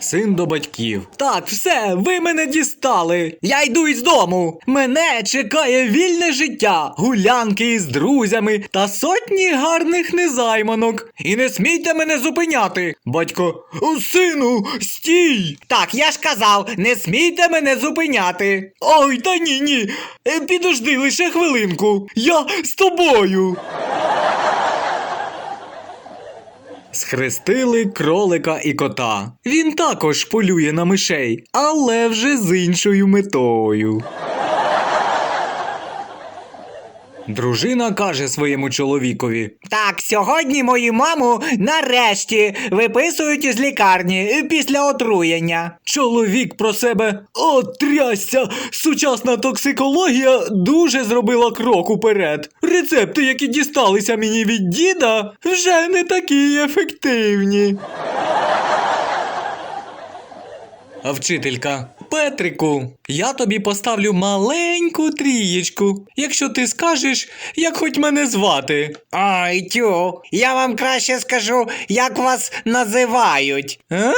Син до батьків. Так, все, ви мене дістали. Я йду із дому. Мене чекає вільне життя, гулянки із друзями та сотні гарних незайманок. І не смійте мене зупиняти. Батько, «О, сину, стій! Так, я ж казав, не смійте мене зупиняти. Ой, та ні, ні. Е, Підожди лише хвилинку. Я з тобою. Схрестили кролика і кота. Він також полює на мишей, але вже з іншою метою. Дружина каже своєму чоловікові: Так, сьогодні мою маму нарешті виписують із лікарні після отруєння. Чоловік про себе О, трясся! Сучасна токсикологія дуже зробила крок уперед. Рецепти, які дісталися мені від діда, вже не такі ефективні. Вчителька, Петрику, я тобі поставлю маленьку трієчку, якщо ти скажеш, як хоч мене звати. Ай, тю, я вам краще скажу, як вас називають. А?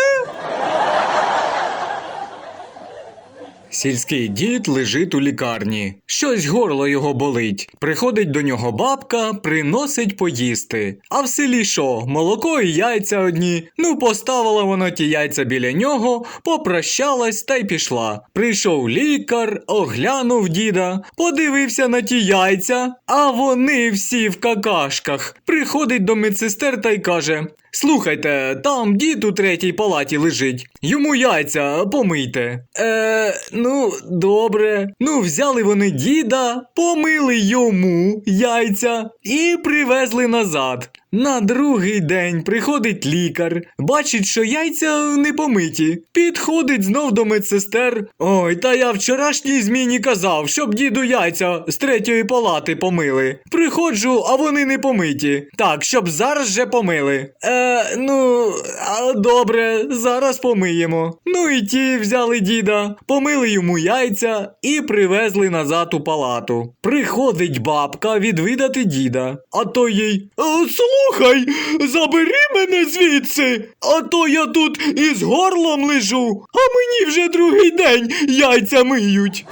Сільський дід лежить у лікарні. Щось горло його болить. Приходить до нього бабка, приносить поїсти. А в селі що? Молоко і яйця одні. Ну, поставила вона ті яйця біля нього, попрощалась та й пішла. Прийшов лікар, оглянув діда, подивився на ті яйця, а вони всі в какашках. Приходить до медсестер та й каже: Слухайте, там дід у третій палаті лежить. Йому яйця помийте. Е, ну, добре. Ну, взяли вони діда, помили йому яйця і привезли назад. На другий день приходить лікар, бачить, що яйця не помиті. Підходить знов до медсестер. Ой, та я вчорашній зміні казав, щоб діду яйця з третьої палати помили. Приходжу, а вони не помиті. Так, щоб зараз же помили. Е, ну, а, добре, зараз помиємо. Ну і ті взяли діда, помили йому яйця і привезли назад у палату. Приходить бабка відвідати діда, а то їй. «Е, Слухай, забери мене звідси, а то я тут із горлом лежу, а мені вже другий день яйця миють.